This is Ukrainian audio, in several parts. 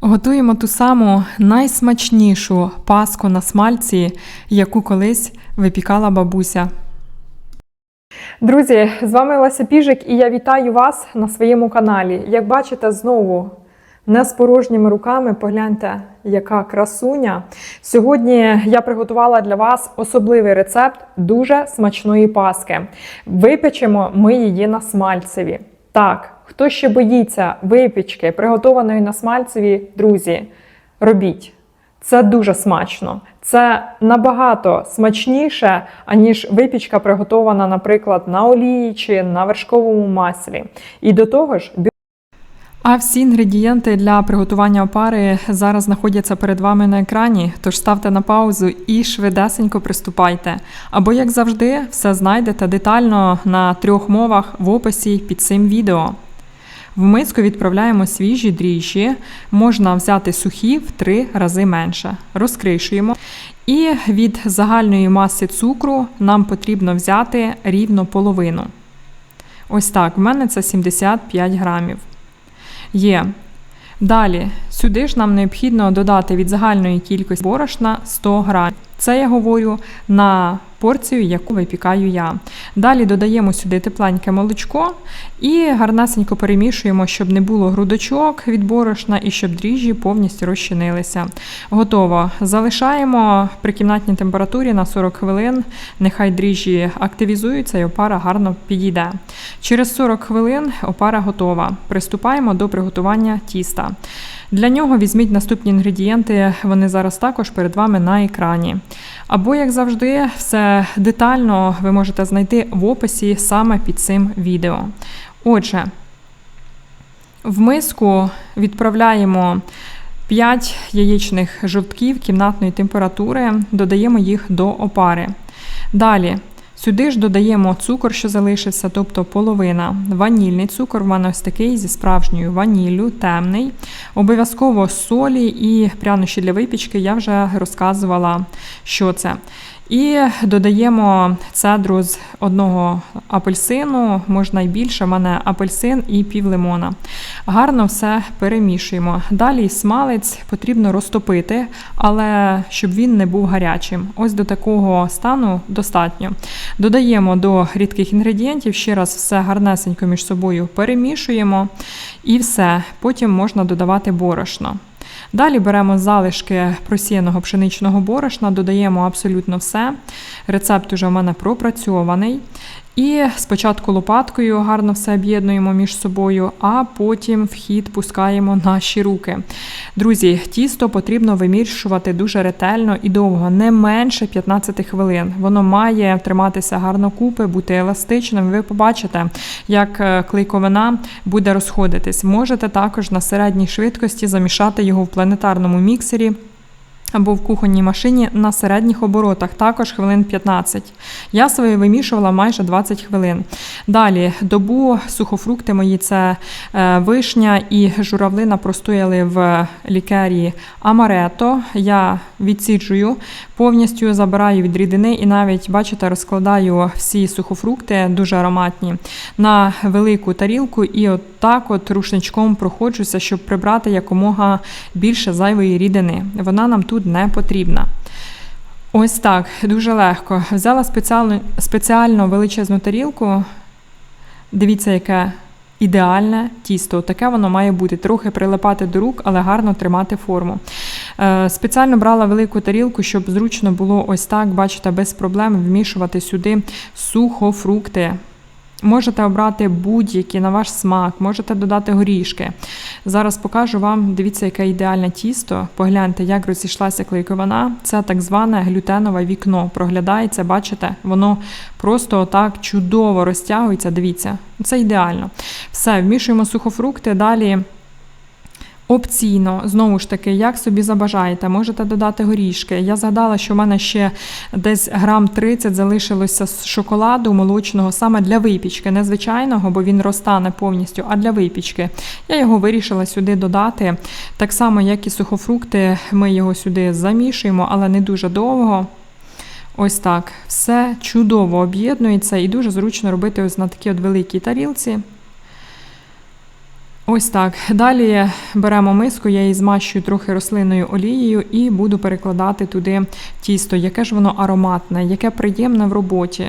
Готуємо ту саму найсмачнішу паску на смальці, яку колись випікала бабуся. Друзі, з вами Леся Піжик і я вітаю вас на своєму каналі. Як бачите, знову не з порожніми руками, погляньте, яка красуня. Сьогодні я приготувала для вас особливий рецепт дуже смачної паски. Випечемо ми її на смальцеві. Так, хто ще боїться випічки, приготованої на смальцеві, друзі, робіть. Це дуже смачно. Це набагато смачніше, аніж випічка, приготована, наприклад, на олії чи на вершковому маслі. І до того ж, а всі інгредієнти для приготування опари зараз знаходяться перед вами на екрані, тож ставте на паузу і швидесенько приступайте. Або, як завжди, все знайдете детально на трьох мовах в описі під цим відео. В миску відправляємо свіжі дріжджі, можна взяти сухі в три рази менше. Розкришуємо. І від загальної маси цукру нам потрібно взяти рівно половину. Ось так, в мене це 75 грамів. Є. Далі, сюди ж нам необхідно додати від загальної кількості борошна 100 грамів. Це я говорю на порцію, яку випікаю я. Далі додаємо сюди тепленьке молочко і гарнесенько перемішуємо, щоб не було грудочок від борошна і щоб дріжджі повністю розчинилися. Готово. Залишаємо при кімнатній температурі на 40 хвилин. Нехай дріжджі активізуються і опара гарно підійде. Через 40 хвилин опара готова. Приступаємо до приготування тіста. Для нього візьміть наступні інгредієнти, вони зараз також перед вами на екрані. Або, як завжди, все детально ви можете знайти в описі саме під цим відео. Отже, в миску відправляємо 5 яєчних жовтків кімнатної температури, додаємо їх до опари. Далі Сюди ж додаємо цукор, що залишився, тобто половина. Ванільний цукор в мене ось такий зі справжньою ваніллю, темний. Обов'язково солі і прянощі для випічки я вже розказувала, що це. І додаємо цедру з одного апельсину, можна й більше, в мене апельсин і пів лимона. Гарно все перемішуємо. Далі смалець потрібно розтопити, але щоб він не був гарячим. Ось до такого стану достатньо. Додаємо до рідких інгредієнтів, ще раз все гарнесенько між собою перемішуємо і все. Потім можна додавати борошно. Далі беремо залишки просіяного пшеничного борошна, додаємо абсолютно все. Рецепт уже в мене пропрацьований. І спочатку лопаткою гарно все об'єднуємо між собою, а потім в хід пускаємо наші руки. Друзі, тісто потрібно виміршувати дуже ретельно і довго, не менше 15 хвилин. Воно має триматися гарно купи, бути еластичним. Ви побачите, як е, клейковина буде розходитись. Можете також на середній швидкості замішати його в планетарному міксері або в кухонній машині на середніх оборотах, також хвилин 15. Я своє вимішувала майже 20 хвилин. Далі добу сухофрукти мої це е, вишня і журавлина простояли в лікарії Амарето. Я відсіджую, повністю забираю від рідини і навіть, бачите, розкладаю всі сухофрукти, дуже ароматні, на велику тарілку і от так от рушничком проходжуся, щоб прибрати якомога більше зайвої рідини. Вона нам тут не потрібна. Ось так, дуже легко. Взяла спеціально, спеціально величезну тарілку. Дивіться, яке ідеальне тісто. Таке воно має бути. Трохи прилипати до рук, але гарно тримати форму. Е, спеціально брала велику тарілку, щоб зручно було ось так, бачите, без проблем вмішувати сюди сухофрукти. Можете обрати будь-які на ваш смак, можете додати горішки. Зараз покажу вам, дивіться, яке ідеальне тісто. Погляньте, як розійшлася клейковина. Це так зване глютенове вікно. Проглядається, бачите, воно просто так чудово розтягується. Дивіться, це ідеально. Все, вмішуємо сухофрукти. Далі Опційно, знову ж таки, як собі забажаєте, можете додати горішки. Я згадала, що в мене ще десь грам 30 залишилося з шоколаду молочного саме для випічки, не звичайного, бо він розтане повністю, а для випічки. Я його вирішила сюди додати. Так само, як і сухофрукти, ми його сюди замішуємо, але не дуже довго. Ось так. Все чудово об'єднується і дуже зручно робити ось на такій от великій тарілці. Ось так. Далі беремо миску, я її змащую трохи рослинною олією і буду перекладати туди тісто. Яке ж воно ароматне, яке приємне в роботі.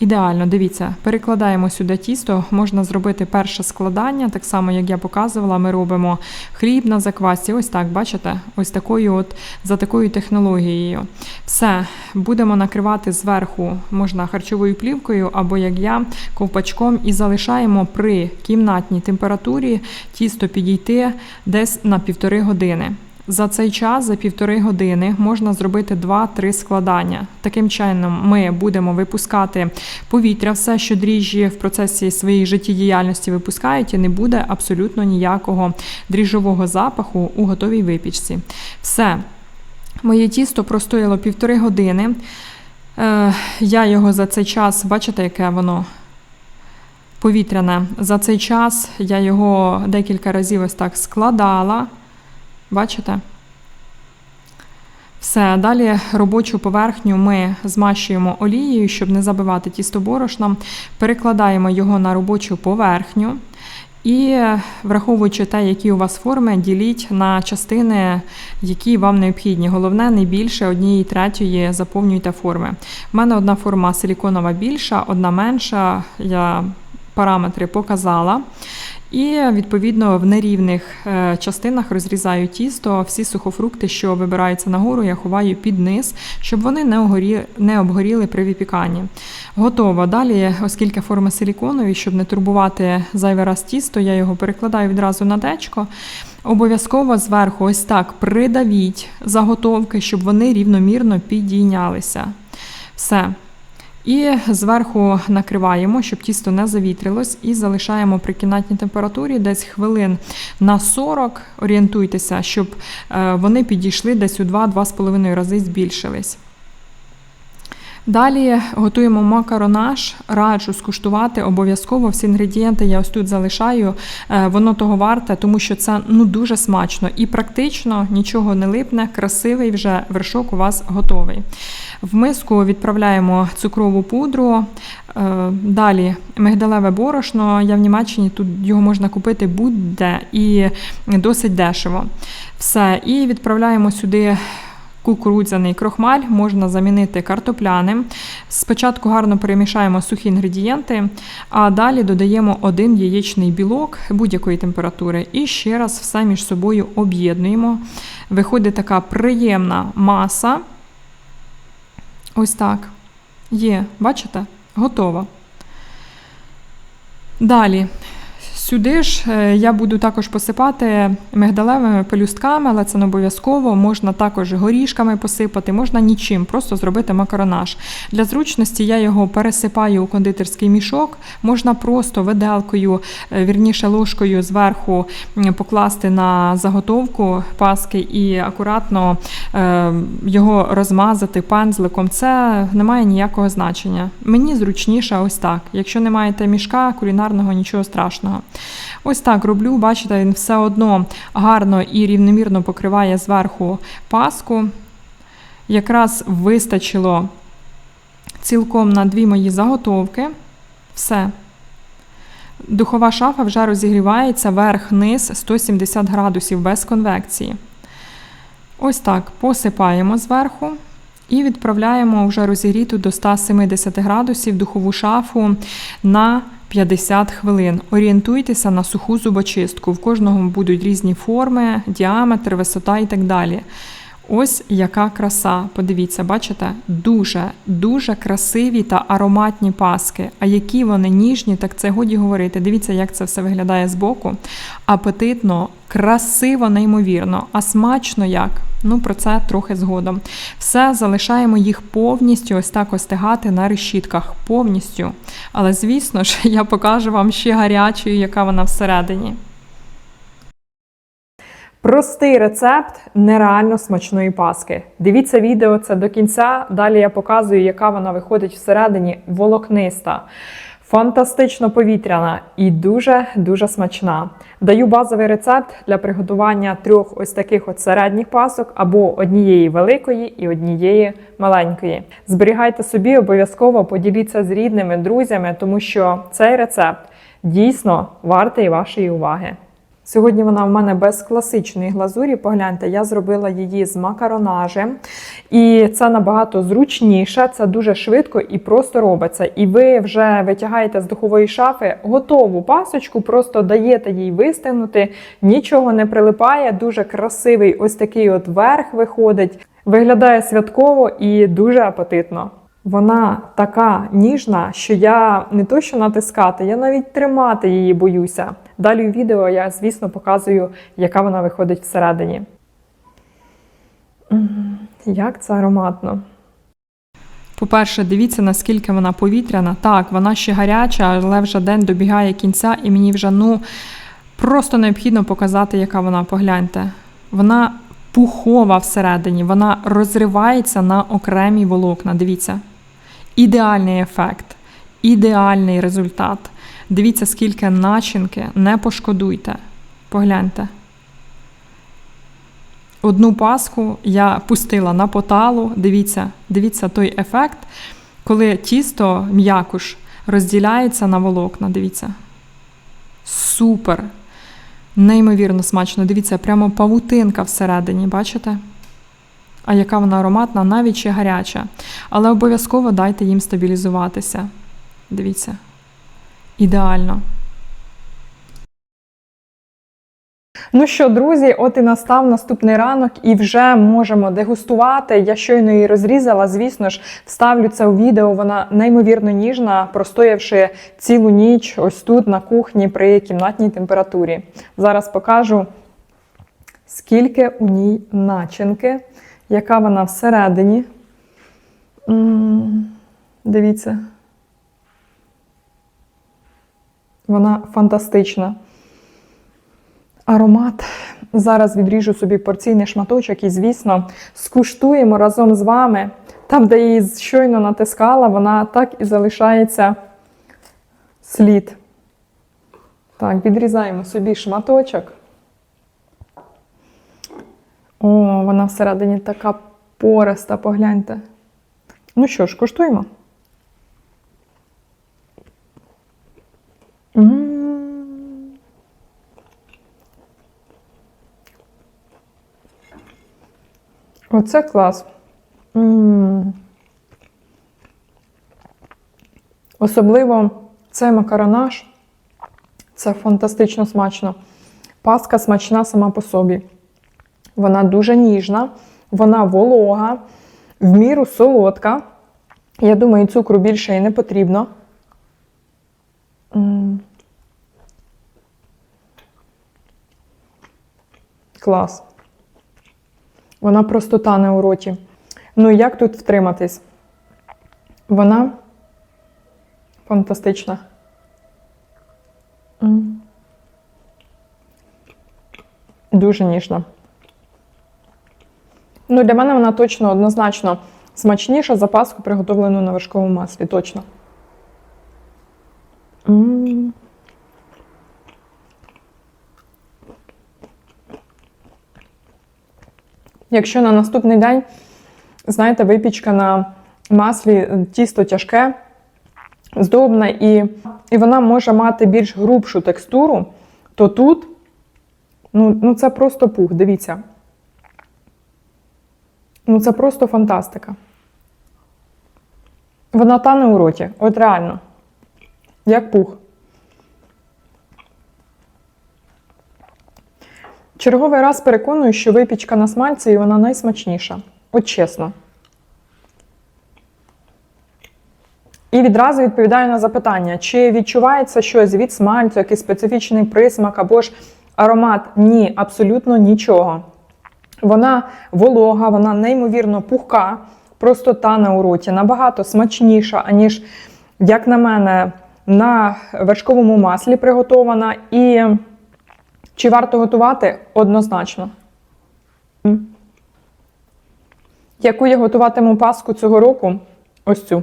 Ідеально, дивіться, перекладаємо сюди тісто, можна зробити перше складання, так само, як я показувала, ми робимо хліб на заквасці. Ось так, бачите? Ось такою от, за такою технологією. Все, будемо накривати зверху, можна харчовою плівкою, або як я, ковпачком, і залишаємо при кімнатній температурі тісто підійти десь на півтори години. За цей час, за півтори години, можна зробити 2-3 складання. Таким чином, ми будемо випускати повітря, все, що дріжджі в процесі своєї життєдіяльності випускають, і не буде абсолютно ніякого дріжджового запаху у готовій випічці. Все, моє тісто простояло півтори години. Е, я його за цей час, бачите, яке воно повітряне. За цей час я його декілька разів ось так складала. Бачите? Все, далі робочу поверхню ми змащуємо олією, щоб не забивати тісто борошном. Перекладаємо його на робочу поверхню. І враховуючи те, які у вас форми, діліть на частини, які вам необхідні. Головне, не більше однієї третьої заповнюйте форми. У мене одна форма силіконова більша, одна менша. Я параметри показала. І відповідно в нерівних е, частинах розрізаю тісто. Всі сухофрукти, що вибираються нагору, я ховаю під низ, щоб вони не огорі... не обгоріли при випіканні. Готово. Далі, оскільки форми силіконові, щоб не турбувати зайвий раз тісто, я його перекладаю відразу на дечко. Обов'язково зверху ось так придавіть заготовки, щоб вони рівномірно підійнялися. Все. І зверху накриваємо, щоб тісто не завітрилось, і залишаємо при кімнатній температурі десь хвилин на 40. Орієнтуйтеся, щоб е, вони підійшли десь у 2-2,5 рази збільшились. Далі готуємо макаронаж, раджу скуштувати обов'язково всі інгредієнти я ось тут залишаю. Е, воно того варте, тому що це ну дуже смачно і практично нічого не липне, красивий вже вершок у вас готовий. В миску відправляємо цукрову пудру. Е, далі мигдалеве борошно. Я в Німеччині тут його можна купити будь-де і досить дешево. Все. І відправляємо сюди. Кукурудзяний крохмаль можна замінити картопляним. Спочатку гарно перемішаємо сухі інгредієнти, а далі додаємо один яєчний білок будь-якої температури. І ще раз все між собою об'єднуємо. Виходить така приємна маса. Ось так. Є, бачите? Готово. Далі. Сюди ж е, я буду також посипати мигдалевими пелюстками, але це не обов'язково. Можна також горішками посипати, можна нічим, просто зробити макаронаж. Для зручності я його пересипаю у кондитерський мішок, можна просто виделкою, е, вірніше ложкою зверху покласти на заготовку паски і акуратно е, його розмазати пензликом. Це не має ніякого значення. Мені зручніше ось так. Якщо не маєте мішка кулінарного, нічого страшного. Ось так роблю, бачите, він все одно гарно і рівномірно покриває зверху паску. Якраз вистачило цілком на дві мої заготовки. Все. Духова шафа вже розігрівається верх-низ 170 градусів без конвекції. Ось так посипаємо зверху і відправляємо вже розігріту до 170 градусів духову шафу на 50 хвилин. Орієнтуйтеся на суху зубочистку. В кожного будуть різні форми, діаметр, висота і так далі. Ось яка краса. Подивіться, бачите? Дуже, дуже красиві та ароматні паски. А які вони ніжні, так це годі говорити. Дивіться, як це все виглядає збоку. Апетитно, красиво, неймовірно, а смачно як. Ну, про це трохи згодом. Все, залишаємо їх повністю ось так остигати на решітках. Повністю. Але, звісно ж, я покажу вам ще гарячою, яка вона всередині. Простий рецепт нереально смачної паски. Дивіться відео це до кінця. Далі я показую, яка вона виходить всередині волокниста. Фантастично повітряна і дуже-дуже смачна. Даю базовий рецепт для приготування трьох ось таких от середніх пасок або однієї великої і однієї маленької. Зберігайте собі, обов'язково поділіться з рідними, друзями, тому що цей рецепт дійсно вартий вашої уваги. Сьогодні вона в мене без класичної глазурі. Погляньте, я зробила її з макаронажем. І це набагато зручніше, це дуже швидко і просто робиться. І ви вже витягаєте з духової шафи готову пасочку, просто даєте їй вистигнути, нічого не прилипає, дуже красивий ось такий от верх виходить. Виглядає святково і дуже апетитно. Вона така ніжна, що я не то що натискати, я навіть тримати її боюся. Далі у відео я, звісно, показую, яка вона виходить всередині. Як це ароматно. По-перше, дивіться, наскільки вона повітряна. Так, вона ще гаряча, але вже день добігає кінця, і мені вже ну просто необхідно показати, яка вона. Погляньте. Вона пухова всередині, вона розривається на окремі волокна. Дивіться. Ідеальний ефект, ідеальний результат. Дивіться, скільки начинки, не пошкодуйте. Погляньте. Одну паску я пустила на поталу. Дивіться, дивіться той ефект, коли тісто м'якуш розділяється на волокна. Дивіться. Супер! Неймовірно смачно. Дивіться, прямо павутинка всередині, бачите? А яка вона ароматна, навіть ще гаряча. Але обов'язково дайте їм стабілізуватися. Дивіться. Ідеально. Ну що, друзі, от і настав наступний ранок, і вже можемо дегустувати. Я щойно її розрізала. Звісно ж, вставлю це у відео. Вона неймовірно ніжна, простоявши цілу ніч ось тут на кухні при кімнатній температурі. Зараз покажу, скільки у ній начинки, яка вона всередині. М, Дивіться. Вона фантастична. Аромат. Зараз відріжу собі порційний шматочок і, звісно, скуштуємо разом з вами. Там, де її щойно натискала, вона так і залишається слід. Так, відрізаємо собі шматочок. О, вона всередині така пориста, погляньте. Ну що ж, куштуємо. Оце клас. Особливо цей макаронаж. Це фантастично смачно. Паска смачна сама по собі. Вона дуже ніжна, вона волога, в міру солодка. Я думаю, цукру більше і не потрібно. М. Клас. Вона просто тане у роті. Ну як тут втриматись? Вона фантастична. Дуже ніжна. Ну, для мене вона точно однозначно смачніша за паску, приготовлену на вершковому маслі. Точно. М. Якщо на наступний день, знаєте, випічка на маслі, е, тісто тяжке, здобне, і, і вона може мати більш грубшу текстуру, то тут ну, ну це просто пух, дивіться. Ну, це просто фантастика. Вона тане у роті, от реально. Як пух. Черговий раз переконую, що випічка на смальці і вона найсмачніша. От чесно. І відразу відповідаю на запитання, чи відчувається щось від смальцю, якийсь специфічний присмак або ж аромат? Ні, абсолютно нічого. Вона волога, вона неймовірно пухка, просто тане у роті, набагато смачніша, аніж, як на мене, на вершковому маслі приготована. І чи варто готувати? Однозначно. Яку я готуватиму паску цього року? Ось цю.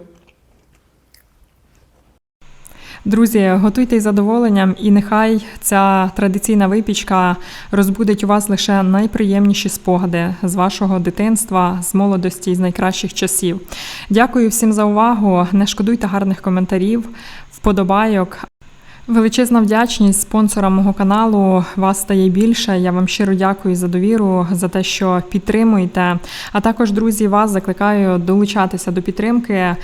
Друзі, готуйте із задоволенням, і нехай ця традиційна випічка розбудить у вас лише найприємніші спогади з вашого дитинства, з молодості, з найкращих часів. Дякую всім за увагу. Не шкодуйте гарних коментарів, вподобайок. Величезна вдячність спонсорам мого каналу. Вас стає більше. Я вам щиро дякую за довіру, за те, що підтримуєте. А також, друзі, вас закликаю долучатися до підтримки.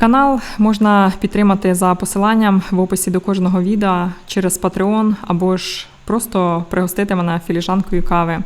Канал можна підтримати за посиланням в описі до кожного відео через Patreon або ж просто пригостити мене філіжанкою кави.